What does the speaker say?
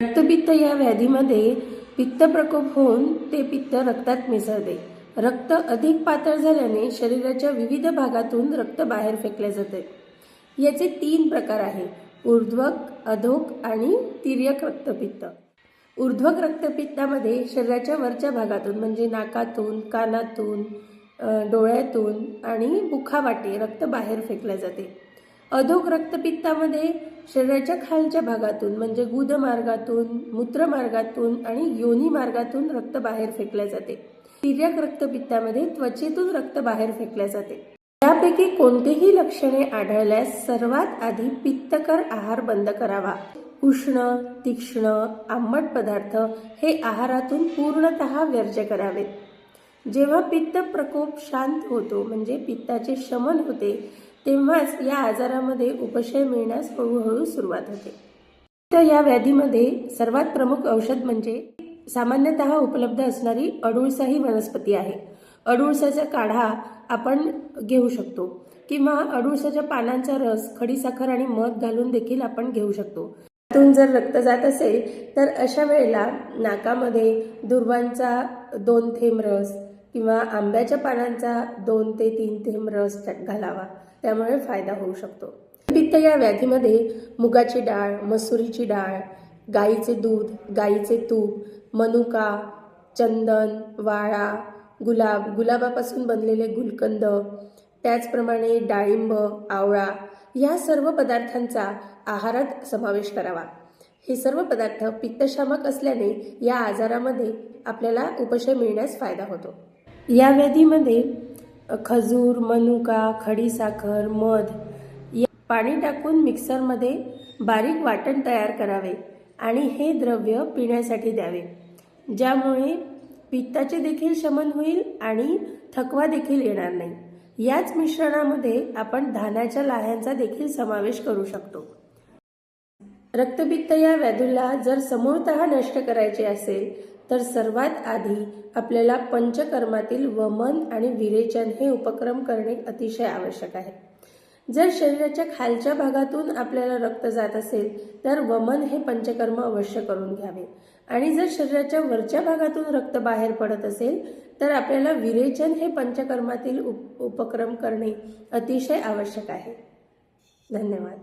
रक्तपित्त या व्याधीमध्ये पित्त प्रकोप होऊन ते पित्त रक्तात मिसळते. रक्त अधिक पातळ झाल्याने शरीराच्या विविध भागातून रक्त बाहेर फेकले जाते. याचे तीन प्रकार आहे ऊर्ध्वक अधोक आणि तिर्यक रक्तपित्त. ऊर्ध्वक रक्तपित्तामध्ये शरीराच्या वरच्या भागातून म्हणजे नाकातून कानातून डोळ्यातून आणि मुखावाटे रक्त बाहेर फेकले जाते. अधोक रक्तपित्तामध्ये शरीराच्या खालच्या भागातून म्हणजे गुदमार्गातून मूत्रमार्गातून आणि योनी मार्गातून रक्त बाहेर फेकले जाते. तिर्यक रक्तपित्तामध्ये त्वचेतून रक्त बाहेर फेकले जाते. त्यापैकी कोणतेही लक्षणे आढळल्यास सर्वात आधी पित्तकर आहार बंद करावा. उष्ण तीक्ष्ण आंबट पदार्थ हे आहारातून पूर्णतः वर्ज्य करावेत जेव्हा पित्त प्रकोप शांत होतो म्हणजे पित्ताचे शमन होते तेव्हाच या आजारामध्ये उपशय मिळण्यास हळूहळू सुरुवात होते. तर या व्याधीमध्ये सर्वात प्रमुख औषध म्हणजे सामान्यतः उपलब्ध असणारी अडुळसा ही वनस्पती आहे. अडुळसाचा काढा आपण घेऊ शकतो किंवा अडुळसाच्या पानांचा रस खडीसाखर आणि मध घालून देखील आपण घेऊ शकतो. त्यातून जर रक्त जात असेल तर अशा वेळेला नाकामध्ये दुर्वांचा दोन थेंब रस किंवा आंब्याच्या पानांचा दोन ते तीन थेंब रस घालावा. त्यामुळे फायदा होऊ शकतो. पित्त या व्याधीमध्ये मुगाची डाळ मसुरीची डाळ गाईचे दूध गाईचे तूप मनुका चंदन वाळा गुलाब गुलाबापासून बनलेले गुलकंद त्याचप्रमाणे डाळिंब आवळा या सर्व पदार्थांचा आहारात समावेश करावा. हे सर्व पदार्थ पित्तशामक असल्याने या आजारामध्ये आपल्याला उपशय मिळण्यास फायदा होतो. या व्याधीमध्ये खजूर मनुका खडीसाखर मध या पाणी टाकून मिक्सरमध्ये बारीक वाटण तयार करावे आणि हे द्रव्य पिण्यासाठी द्यावे. ज्यामुळे पित्ताचे देखील शमन होईल आणि थकवा देखील येणार नाही. याच मिश्रणामध्ये आपण धान्याच्या लाह्यांचा देखील समावेश करू शकतो. रक्तपित्त या व्याधीला जर समूळत नष्ट करायचे असेल तर सर्वात आधी आपल्याला पंचकर्मातील वमन आणि विरेचन हे उपक्रम करणे अतिशय आवश्यक आहे. जर शरीराच्या खालच्या भागातून आपल्याला रक्त जात असेल तर वमन हे पंचकर्म अवश्य करून घ्यावे. आणि जर शरीराच्या वरच्या भागातून रक्त बाहेर पडत असेल तर आपल्याला विरेचन हे पंचकर्मातील उप उपक्रम करणे अतिशय आवश्यक आहे. धन्यवाद.